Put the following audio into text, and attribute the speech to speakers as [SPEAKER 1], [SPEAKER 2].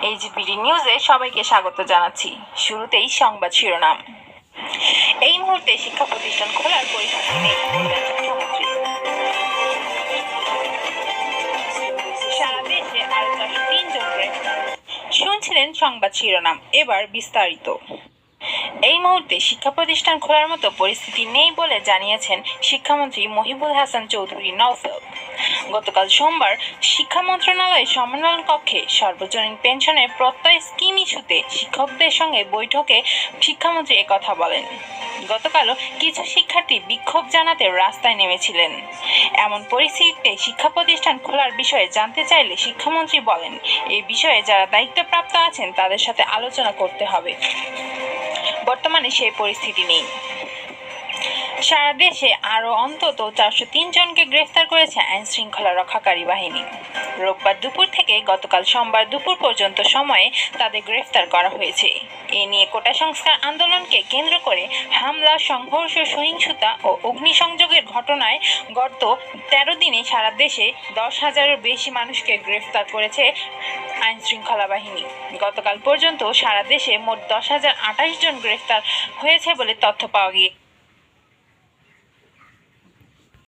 [SPEAKER 1] HBD নিউজে সবাইকে স্বাগত জানাচ্ছি। শুরুতেই সংবাদ শিরোনাম। এই মুহূর্তে শিক্ষা প্রতিষ্ঠান খোলার পরিস্থিতি নেই সারা দেশে আরও চারশো তিন শুনছিলেন সংবাদ শিরোনাম। এবার বিস্তারিত। এই মুহূর্তে শিক্ষা প্রতিষ্ঠান খোলার মতো পরিস্থিতি নেই বলে জানিয়েছেন শিক্ষামন্ত্রী মহিবুল হাসান চৌধুরী নওফেল। গতকাল সোমবার শিক্ষা মন্ত্রণালয়ের সম্মেলন কক্ষে সর্বজনীন পেনশনের প্রত্যয় স্কিম ইস্যুতে শিক্ষকদের সঙ্গে বৈঠকে শিক্ষামন্ত্রী একথা বলেন। গতকালও কিছু শিক্ষার্থী বিক্ষোভ জানাতে রাস্তায় নেমেছিলেন। এমন পরিস্থিতিতে শিক্ষা প্রতিষ্ঠান খোলার বিষয়ে জানতে চাইলে শিক্ষামন্ত্রী বলেন, এই বিষয়ে যারা দায়িত্বপ্রাপ্ত আছেন তাদের সাথে আলোচনা করতে হবে। বর্তমানে সেই পরিস্থিতি নেই। সারা দেশে আরও অন্তত চারশো তিন জনকে গ্রেফতার করেছে আইন শৃঙ্খলা রক্ষাকারী বাহিনী। রোববার দুপুর থেকে গতকাল সোমবার দুপুর পর্যন্ত সময়ে তাদের গ্রেফতার করা হয়েছে। এ নিয়ে কোটা সংস্কার আন্দোলনকে কেন্দ্র করে হামলা, সংঘর্ষ, সহিংসতা ও অগ্নিসংযোগের ঘটনায় গত তেরো দিনে সারা দেশে দশ হাজারের বেশি মানুষকে গ্রেফতার করেছে আইন শৃঙ্খলা বাহিনী। গতকাল পর্যন্ত সারা দেশে মোট দশ হাজার আঠাশ জন গ্রেফতার হয়েছে বলে তথ্য পাওয়া গিয়ে